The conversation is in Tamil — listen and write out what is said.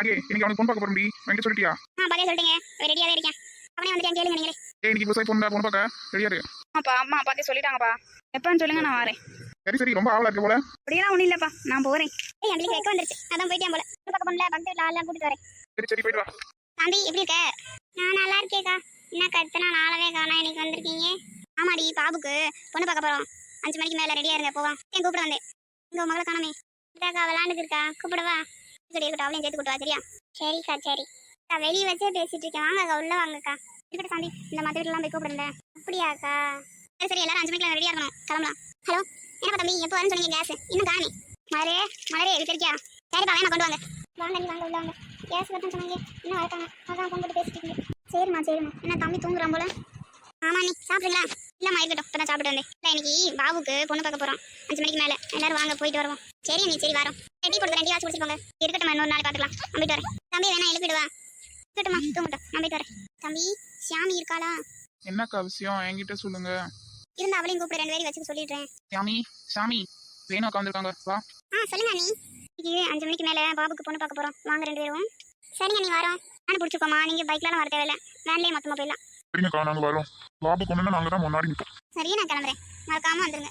அடியே இன்னைக்கு அவனுக்கு பொண்ணு பார்க்க போறோம்டி என்கிட்ட சொல்லிட்டியா? ஆ பாதியா சொல்லிட்டீங்க. ரெடியாவே இருக்கேன் அவனே வந்துட்டு கேளுங்க நீங்களே. ஏய் இன்னைக்கு விவசாய பொண்ணு பொண்ணு பார்க்க? ரெடியா இரு. ஆமாப்பா அம்மா அப்பாக்கே சொல்லிட்டாங்கப்பா. எப்பன்னு சொல்லுங்க நான் வரேன். சரி சரி ரொம்ப ஆவலா இருக்கு போல. அப்படியெல்லாம் ஒன்றும் இல்லைப்பா நான் போகிறேன் ஏய் எங்களுக்கு வெக்க வந்துருச்சு. அதான் போயிட்டேன் போல. பக்கத்து வீட்டில் ஆள்லாம் கூட்டிட்டு வரேன். சரி சரி போயிட்டு வா. தம்பி எப்படி இருக்க? நான் நல்லா இருக்கேக்கா என்ன கத்தனா நாளவே காணா இன்னைக்கு வந்திருக்கீங்க? ஆமாடி பாபுக்கு பொண்ணு பார்க்க போறோம். அஞ்சு மணிக்கு மேல ரெடியா இருங்க போவான் ஏன் கூப்பிட வந்தேன். உங்க மகளை காணாமே. விளாண்டுக்கு இருக்கா. கூப்பிடவா சரி இருக்கட்டும் அவளையும் சேர்த்து கூட்டு வா சரியா? சரிக்கா சரி. அக்கா வெளியே வச்சே பேசிட்டு இருக்கேன். வாங்கக்கா உள்ள வாங்கக்கா. இருக்கட்டும் சாமி இந்த மத்த வீட்டுலாம் போய் கூப்பிடுங்க அப்படியாக்கா? சரி சரி எல்லாரும் அஞ்சு மணிக்கு ரெடியா இருக்கணும். கிளம்பலாம். ஹலோ என்ன தம்பி எப்போ வரேன்னு சொன்னீங்க கேஸ்? இன்னும் காணி. மலரே மலரே இது சரிப்பா வேணா கொண்டு வாங்க. வாங்க நீ வாங்க உள்ள வாங்க. கேஸ் வரட்டும் சொன்னீங்க. இன்னும் வரட்டாங்க அதான் ஃபோன் போட்டு பேசிட்டு சரிம்மா சரிம்மா. என்ன தம்பி தூங்குறான் போல? ஆமா நீ சாப்பிடுங்களா இல்லம்மா இருக்கட்டும் இப்போ தான் சாப்பிட்டு வந்தேன். இல்லை இன்னைக்கு பாபுக்கு பொண்ணு பார்க்க போறோம். அஞ்சு மணிக்கு மேலே. எல்லாரும் வாங்க போயிட்டு வருவோம். சரி நீ சரி வரோம். டீ போட்டு ரெண்டு வாட்சி குடிச்சிருப்பாங்க இருக்கட்டும் இன்னொரு நாள் பார்த்துக்கலாம். நான் போயிட்டு வரேன். தம்பி வேணா எழுப்பிடுவா இருக்கட்டும்மா தூங்கட்டும். நான் போயிட்டு வரேன். தம்பி ஷியாமி இருக்காளா? என்னக்கா விஷயம்? என்கிட்ட சொல்லுங்க. இருந்தா அவளையும் கூப்பிட. ரெண்டு பேரும் வச்சு சொல்லிடுறேன். சாமி சாமி வேணும் அக்கா வந்திருக்காங்க. வா. ஆ சொல்லுங்க நீ இன்னைக்கு அஞ்சு மணிக்கு மேலே பாபுக்கு பொண்ணு பார்க்க போறோம். வாங்க ரெண்டு பேரும். சரிங்க நீ வரோம். நான் பிடிச்சிக்கோமா நீங்க பைக்லாம் வர தேவையில்ல. வேன்லேயே மொத்தமாக போயிடலாம். சரிங்கக்கா நாங்க வரோம். பாபு கொண்டு நாங்க தான் முன்னாடி நிற்போம் சரியா நான் கிளம்புறேன். மறக்காம வந்துருங்க.